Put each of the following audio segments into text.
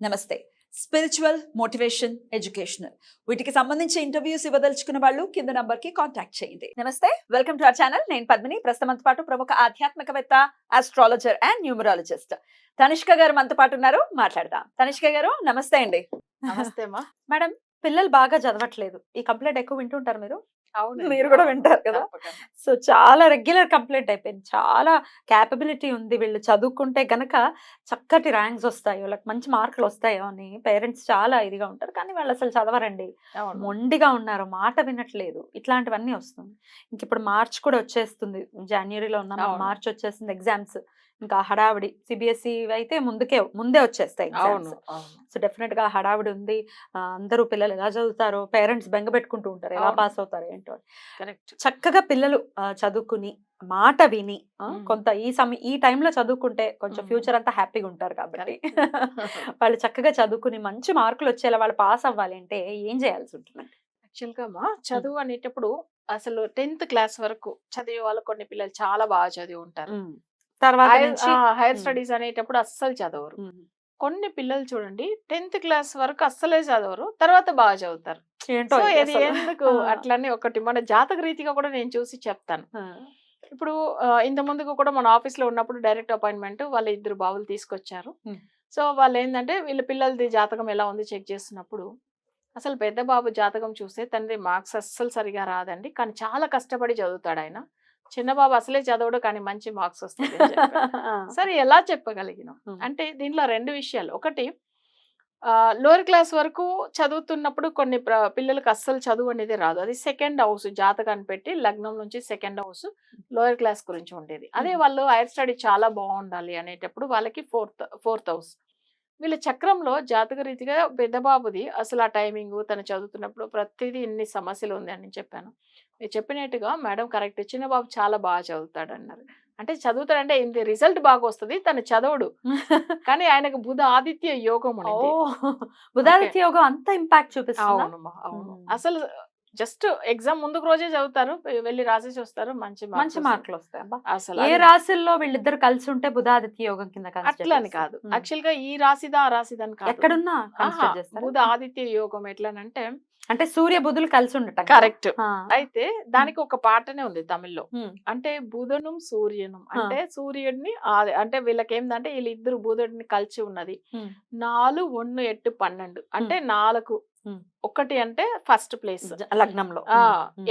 నమస్తే. Spiritual motivation educational వీటికి సంబంధించి ఇంటర్వ్యూస్ ఇవ్వదలుచుకున్న వాళ్ళు కింద నంబర్కి కాంటాక్ట్ చేయండి. నమస్తే. వెల్కమ్ టు అవర్ ఛానల్ నేను పద్మిని. ప్రస్తుతం పాటు ప్రముఖ ఆధ్యాత్మికవేత్త ఆస్ట్రాలజర్ అండ్ న్యూమరాలజిస్ట్ తనిష్క గారు మనతో పాటు ఉన్నారు. మాట్లాడదాం. తనిష్క గారు నమస్తే అండి. నమస్తే మేడం పిల్లలు బాగా చదవట్లేదు. ఈ కంప్లైంట్ ఎక్కువ వింటుంటారు మీరు? మీరు కూడా వింటారు కదా? సో చాలా రెగ్యులర్ కంప్లైంట్ అయిపోయింది. చాలా క్యాపబిలిటీ ఉంది వీళ్ళు చదువుకుంటే గనక చక్కటి ర్యాంక్స్ వస్తాయి వాళ్ళకి మంచి మార్కులు వస్తాయో అని పేరెంట్స్ చాలా ఇదిగా ఉంటారు. కానీ వాళ్ళు అసలు చదవరండి. మొండిగా ఉన్నారు. మాట వినట్లేదు. ఇట్లాంటివన్నీ వస్తుంది. ఇంక ఇప్పుడు మార్చ్ కూడా వచ్చేస్తుంది. జనవరిలో ఉన్నాం. మార్చ్ వచ్చేస్తుంది ఎగ్జామ్స్. ఇంకా హడావిడి సిబిఎస్ఈ అయితే ముందుకే ముందే వచ్చేస్తాయి సో డెఫినెట్గా హడావిడి ఉంది. అందరూ పిల్లలు ఎలా చదువుతారో పేరెంట్స్ బెంగ పెట్టుకుంటూ ఉంటారు. ఎలా. పాస్ అవుతారు ఏంటో చక్కగా పిల్లలు చదువుకుని మాట విని. కొంత ఈ సమయం ఈ టైంలో చదువుకుంటే కొంచెం. ఫ్యూచర్ అంతా హ్యాపీగా ఉంటారు కాబట్టి. వాళ్ళు చక్కగా చదువుకుని మంచి మార్కులు వచ్చేలా వాళ్ళు పాస్ అవ్వాలి అంటే ఏం చేయాల్సి ఉంటుంది యాక్చువల్గా అమ్మా చదువు అనేటప్పుడు అసలు టెన్త్ క్లాస్ వరకు చదివే వాళ్ళు కొన్ని పిల్లలు చాలా బాగా చదివి ఉంటారు. తర్వాత హైయర్. స్టడీస్ అనేటప్పుడు అస్సలు చదవరు. కొన్ని పిల్లలు చూడండి టెన్త్ క్లాస్ వరకు అస్సలే చదవరు తర్వాత బాగా చదువుతారు సో ఇది. ఎందుకు. అట్లనే ఒకటి మన జాతక రీతిగా కూడా నేను చూసి చెప్తాను. ఇప్పుడు ఇంత ముందుకు కూడా మన ఆఫీస్లో ఉన్నప్పుడు డైరెక్ట్ అపాయింట్మెంట్ వాళ్ళ ఇద్దరు బాబులు తీసుకొచ్చారు. సో వాళ్ళు ఏంటంటే వీళ్ళ పిల్లలది జాతకం ఎలా ఉంది చెక్ చేస్తున్నప్పుడు అసలు పెద్ద బాబు జాతకం చూస్తే తండ్రి మార్క్స్ అస్సలు సరిగా రాదండి కానీ చాలా కష్టపడి చదువుతాడు ఆయన చిన్న బాబు అసలే చదవడు కానీ మంచి మార్క్స్ వస్తాయి సరే ఎలా చెప్పగలిగినాం. అంటే దీంట్లో రెండు విషయాలు. ఒకటి లోయర్ క్లాస్ వరకు చదువుతున్నప్పుడు కొన్ని పిల్లలకు అస్సలు చదువు అనేది రాదు. అది సెకండ్ హౌస్ జాతకాన్ని పెట్టి లగ్నం నుంచి సెకండ్ హౌస్ లోయర్ క్లాస్ గురించి ఉండేది. అదే. వాళ్ళు హైయర్ స్టడీ చాలా బాగుండాలి అనేటప్పుడు వాళ్ళకి ఫోర్త్ ఫోర్త్ హౌస్. వీళ్ళ చక్రంలో జాతక రీతిగా పెద్ద బాబుది అసలు ఆ టైమింగ్ తను చదువుతున్నప్పుడు ప్రతిదీ ఇన్ని సమస్యలు ఉంది అని చెప్పాను. మీరు చెప్పినట్టుగా మేడం కరెక్ట్. చిన్న బాబు చాలా బాగా చదువుతాడు అన్నారు అంటే చదువుతాడంటే ఇంత రిజల్ట్ బాగా వస్తుంది తను చదవడు. కానీ ఆయనకు బుధ ఆదిత్య యోగం బుధాదిత్య యోగం అంత ఇంపాక్ట్ చూపిస్తుంది? అవును అవును. మ్మ్. అసలు జస్ట్ ఎగ్జామ్ ముందుకు రోజే చదువుతారు వెళ్ళి రాసేసి వస్తారు మంచి మంచి. మార్కులు వస్తాయి. అసలు ఏ రాశుల్లో వీళ్ళిద్దరు కలిసి ఉంటే బుధాదిత్య యోగం కింద consider అట్లా అని చేస్తారు. కాదు. యాక్చువల్గా ఈ రాశిదా ఆ కాదు. ఎక్కడున్నా? బుధ ఆదిత్య యోగం ఎట్లానంటే అంటే సూర్య బుధులు కలిసి ఉండటం? కరెక్ట్. అయితే దానికి ఒక పాటనే ఉంది తమిళ్ళో. అంటే బుధనం సూర్యనం అంటే సూర్యుడిని అంటే వీళ్ళకి ఏంటంటే వీళ్ళిద్దరు బుధుడిని కలిసి ఉన్నది. నాలుగు ఒన్ను ఎట్టు పన్నెండు అంటే నాలుగు. ఒకటి అంటే ఫస్ట్ ప్లేస్ లగ్నంలో.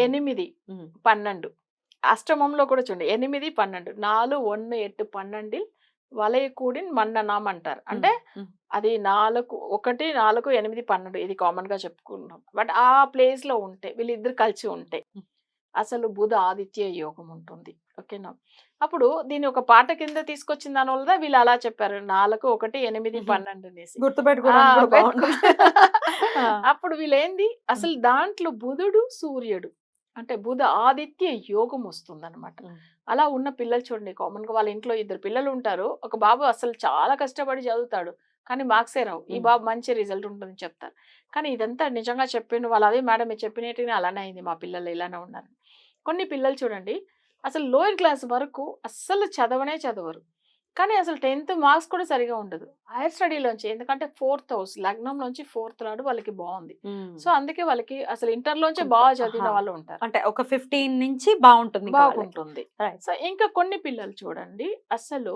ఎనిమిది. పన్నెండు అష్టమంలో కూడా చూడండి ఎనిమిది పన్నెండు నాలుగు ఒన్ను ఎట్టు పన్నెండు వలయ కూడి మన్ననాం అంటారు అంటే. అది నాలుగు ఒకటి నాలుగు ఎనిమిది పన్నెండు ఇది కామన్గా చెప్పుకున్నాం బట్ ఆ ప్లేస్లో ఉంటే వీళ్ళిద్దరు కలిసి ఉంటే. అసలు బుధ ఆదిత్య యోగం ఉంటుంది. ఓకేనా? అప్పుడు దీని ఒక పాట కింద తీసుకొచ్చిన దాని వల్ల వీళ్ళు అలా చెప్పారు. నాలుగు ఒకటి ఎనిమిది. పన్నెండు అనేసి. అప్పుడు వీళ్ళేంది? అసలు దాంట్లో బుధుడు సూర్యుడు అంటే బుధ ఆదిత్య యోగం వస్తుంది అనమాట మ్మ్. అలా ఉన్న పిల్లలు చూడండి కామన్గా వాళ్ళ ఇంట్లో ఇద్దరు పిల్లలు ఉంటారు. ఒక బాబు అసలు చాలా కష్టపడి చదువుతాడు. కానీ మార్క్సే రావు ఈ. బాబు మంచి రిజల్ట్ ఉంటుందని చెప్తారు కానీ ఇదంతా నిజంగా చెప్పిండు వాళ్ళు అదే మేడం మీరు చెప్పినట్టుగా అలానే అయింది మా పిల్లలు ఇలానే ఉన్నారు కొన్ని పిల్లలు చూడండి అసలు లోయర్ క్లాస్ వరకు అస్సలు చదవనే చదవరు కానీ అసలు టెన్త్ మార్క్స్ కూడా సరిగా ఉండదు హైయర్ స్టడీలోంచి ఎందుకంటే ఫోర్త్ హౌస్ లగ్నంలోంచి ఫోర్త్ నాడు వాళ్ళకి బాగుంది. సో అందుకే వాళ్ళకి అసలు ఇంటర్లోంచి బాగా చదివిన. వాళ్ళు ఉంటారు అంటే ఒక ఫిఫ్టీన్ నుంచి బాగుంటుంది. బాగుంటుంది. సో ఇంకా కొన్ని పిల్లలు చూడండి అసలు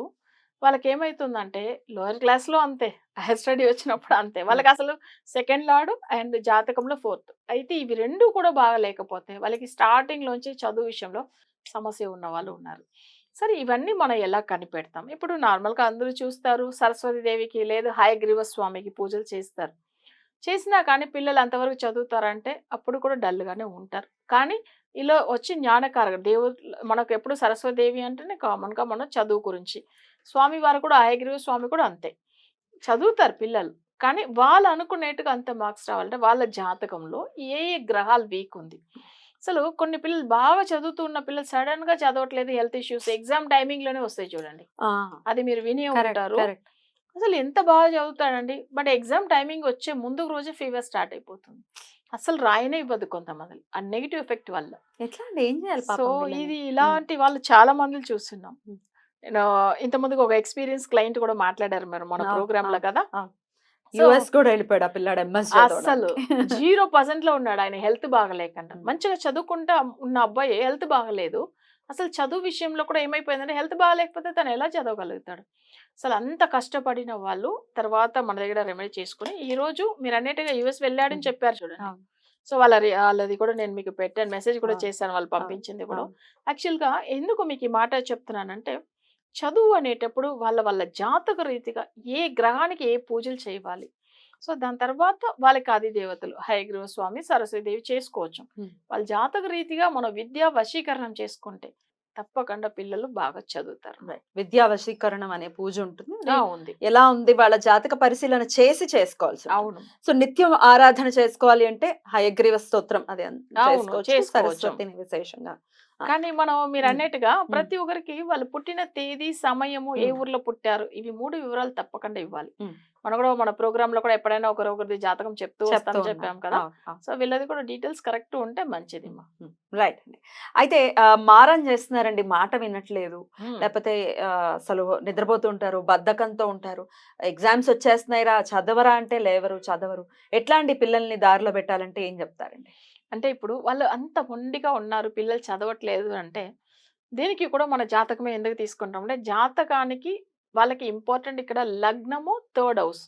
వాళ్ళకి ఏమైతుందంటే లోయర్ క్లాస్లో అంతే. హైయర్ స్టడీ వచ్చినప్పుడు అంతే. వాళ్ళకి అసలు సెకండ్ లాడు అండ్ జాతకంలో ఫోర్త్. అయితే ఇవి రెండు కూడా బాగా లేకపోతే వాళ్ళకి స్టార్టింగ్ లోంచి చదువు విషయంలో సమస్య ఉన్న వాళ్ళు ఉన్నారు. సరే ఇవన్నీ మనం ఎలా కనిపెడతాం? ఇప్పుడు నార్మల్గా అందరూ చూస్తారు సరస్వతి దేవికి లేదు హయగ్రీవ స్వామికి పూజలు చేస్తారు. చేసినా కానీ పిల్లలు అంతవరకు చదువుతారంటే అప్పుడు కూడా డల్ గానే ఉంటారు. కానీ ఇలా వచ్చి జ్ఞానకారక దేవుడు మనకు ఎప్పుడు సరస్వతి దేవి అంటేనే కామన్గా మనం చదువు గురించి స్వామి వారు కూడా హయగ్రీవ స్వామి కూడా అంతే. చదువుతారు పిల్లలు. కానీ వాళ్ళు అనుకునేట్టుగా అంత మార్క్స్ రావాలంటే వాళ్ళ జాతకంలో ఏ ఏ గ్రహాలు వీక్ ఉంది. అసలు కొన్ని పిల్లలు బాగా చదువుతున్న పిల్లలు సడన్గా చదవట్లేదు హెల్త్ ఇష్యూస్ ఎగ్జామ్ టైమింగ్లోనే వస్తాయి చూడండి. అది మీరు వినే ఉంటారు. అసలు ఎంత బాగా చదువుతాడండి. బట్ ఎగ్జామ్ టైమింగ్ వచ్చే ముందు రోజే ఫీవర్ స్టార్ట్ అయిపోతుంది. అసలు రాయనే ఇవ్వదు కొంతమంది ఆ నెగిటివ్ ఎఫెక్ట్ వల్ల. ఎట్లా ఏం చేయాలి సో? ఇది ఇలాంటి వాళ్ళు చాలా మంది చూస్తున్నాం. నేను ఇంత ముందుకు ఒక ఎక్స్పీరియన్స్ క్లయింట్ కూడా మాట్లాడారు మీరు మన ప్రోగ్రామ్లో కదా! యుఎస్ కూడా వెళ్ళిపోయాడు ఆ పిల్లాడు ఎంఎస్ అస్సలు జీరో పర్సెంట్లో ఉన్నాడు. ఆయన హెల్త్ బాగలేకుండా. మంచిగా చదువుకుంటా ఉన్న అబ్బాయి హెల్త్ బాగలేదు. అసలు చదువు విషయంలో కూడా ఏమైపోయిందంటే హెల్త్ బాగాలేకపోతే తను ఎలా చదవగలుగుతాడు? అసలు అంత కష్టపడిన వాళ్ళు తర్వాత మన దగ్గర రెమెడీ చేసుకుని ఈ రోజు మీరు అన్నట్టుగా యుఎస్ వెళ్ళాడని. చెప్పారు చూడండి. సో వాళ్ళ వాళ్ళది కూడా నేను మీకు పెట్టాను. మెసేజ్ కూడా. చేశాను వాళ్ళు పంపించింది కూడా. యాక్చువల్గా ఎందుకు మీకు ఈ మాట చెప్తున్నానంటే చదువు అనేటప్పుడు వాళ్ళ వాళ్ళ జాతక రీతిగా ఏ గ్రహానికి ఏ పూజలు చేయాలి సో దాని తర్వాత వాళ్ళకి ఆది దేవతలు హయగ్రీవ స్వామి సరస్వతిదేవి చేసుకోవచ్చు. వాళ్ళ జాతక రీతిగా మన విద్యా వశీకరణం చేసుకుంటే తప్పకుండా పిల్లలు బాగా చదువుతారు. విద్యా వశీకరణం అనే పూజ ఉంటుంది. ఉంది. ఎలా ఉంది? వాళ్ళ జాతక పరిశీలన చేసి చేసుకోవాల్సి. అవును. సో నిత్యం ఆరాధన చేసుకోవాలి అంటే హయగ్రీవ స్తోత్రం అదే. సరస్వతిని విశేషంగా కానీ మనం మీరు. అన్నట్టుగా ప్రతి ఒక్కరికి వాళ్ళు పుట్టిన తేదీ సమయము ఏ. ఊర్లో పుట్టారు? ఇవి మూడు వివరాలు తప్పకుండా ఇవ్వాలి. మనం కూడా మన ప్రోగ్రామ్లో కూడా ఎప్పుడైనా ఒకరు ఒకరిది జాతకం చెప్తూ వస్తాం చెప్పాం. కదా. సో వీళ్ళది కూడా డీటెయిల్స్ కరెక్ట్ ఉంటే మంచిది. రైట్ అండి. అయితే మారం చేస్తున్నారండి. మాట వినట్లేదు. లేకపోతే అసలు నిద్రపోతుంటారు బద్ధకంతో ఉంటారు. ఎగ్జామ్స్ వచ్చేస్తున్నాయిరా చదవరా అంటే లేవరు చదవరు. ఎట్లాంటి పిల్లల్ని దారిలో పెట్టాలంటే ఏం చెప్తారండి? అంటే ఇప్పుడు వాళ్ళు అంత మొండిగా ఉన్నారు పిల్లలు చదవట్లేదు అంటే దీనికి కూడా మన జాతకమే ఎందుకు తీసుకుంటాం? అంటే జాతకానికి వాళ్ళకి ఇంపార్టెంట్ ఇక్కడ లగ్నము థర్డ్ హౌస్.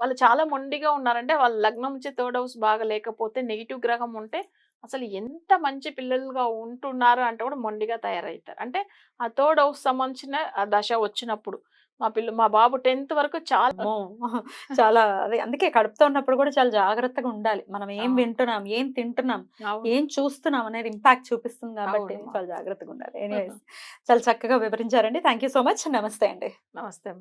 వాళ్ళు చాలా మొండిగా ఉన్నారంటే వాళ్ళ లగ్నం నుంచి థర్డ్ హౌస్ బాగా లేకపోతే నెగిటివ్ గ్రహం ఉంటే అసలు ఎంత మంచి పిల్లలుగా ఉంటున్నారు అంటే కూడా మొండిగా తయారవుతారు అంటే ఆ థర్డ్ హౌస్ సంబంధించిన ఆ దశ వచ్చినప్పుడు మా పిల్ల మా బాబు టెన్త్ వరకు చాలా చాలా అదే అందుకే కడుపుతో ఉన్నప్పుడు కూడా చాలా జాగ్రత్తగా ఉండాలి. మనం ఏం. వింటున్నాం ఏం తింటున్నాం. ఏం చూస్తున్నాం అనేది ఇంపాక్ట్ చూపిస్తుంది కాబట్టి. చాలా జాగ్రత్తగా ఉండాలి. ఎనీవేస్ చాలా చక్కగా వివరించారండి. Thank you so much. నమస్తే అండి. నమస్తే.